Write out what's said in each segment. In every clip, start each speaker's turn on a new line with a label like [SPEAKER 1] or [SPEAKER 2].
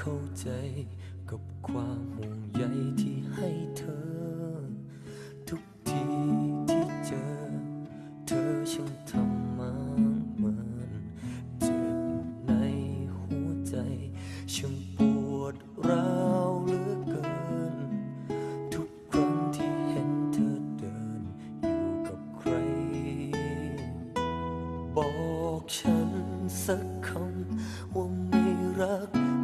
[SPEAKER 1] ข้าใจ กับความห่วงใยที่ให้เธอ ทุกทีที่เจอ เธอช่างทำมาเหมือนเจ็บในหัวใจช่างปวดร้าวเหลือเกิน ทุกครั้งที่เห็นเธอเดิน อยู่กับใคร บอกฉันสักคำว่าไม่รัก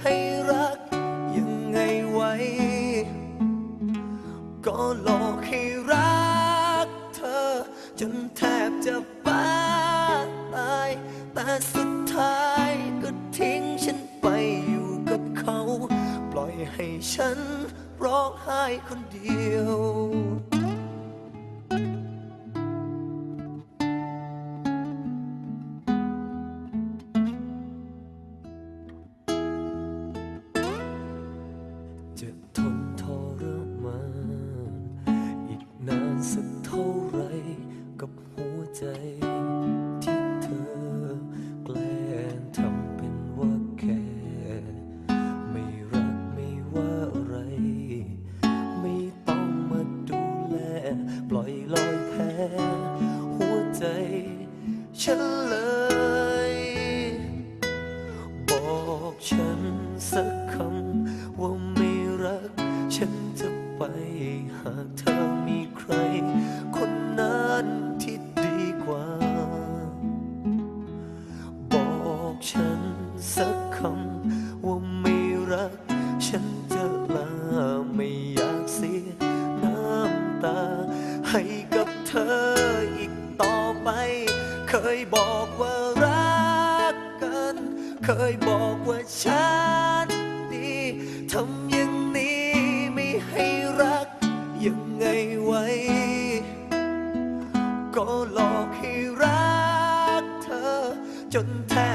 [SPEAKER 1] ให้รักยังไงไว้ ก็หลอกให้รักเธอ จนแทบจะบ้าตาย แต่สุดท้ายก็ทิ้งฉันไปอยู่กับเขา ปล่อยให้ฉันร้องไห้คนเดียว สักเท่าไรกับหัวใจที่เธอแกล้งทำเป็นว่าแค่ ไม่รักไม่ว่าอะไร ไม่ต้องมาดูแล ปล่อยลอยแพ้หัวใจฉันเลย บอกฉันสักคำว่าไม่รัก ฉันจะไปหากเธอ ฉันสักคำว่าไม่รัก ฉันจะลาไม่อยากเสียน้ำตา ให้กับเธออีกต่อไป เคยบอกว่ารักกัน เคยบอกว่าฉันดีทำ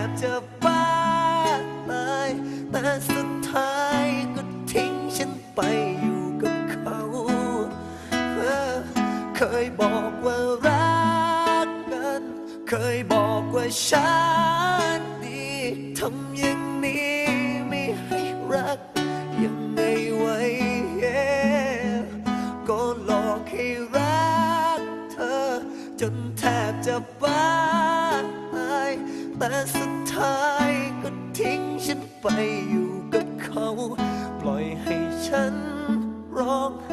[SPEAKER 1] บจะบ้าตายแต่สุดท้ายก็ทิ้งฉันไปอยู่กับเขา เคยบอกว่ารักกัน เคยบอกว่าฉันดีทำอย่างนี้ไม่ให้รัก ยังไงไว้ก็หลอกให้รักเธอ จนแทบจะบ้า แต่สุดท้ายก็ทิ้งฉันไปอยู่กับเขา ปล่อยให้ฉันร้องไห้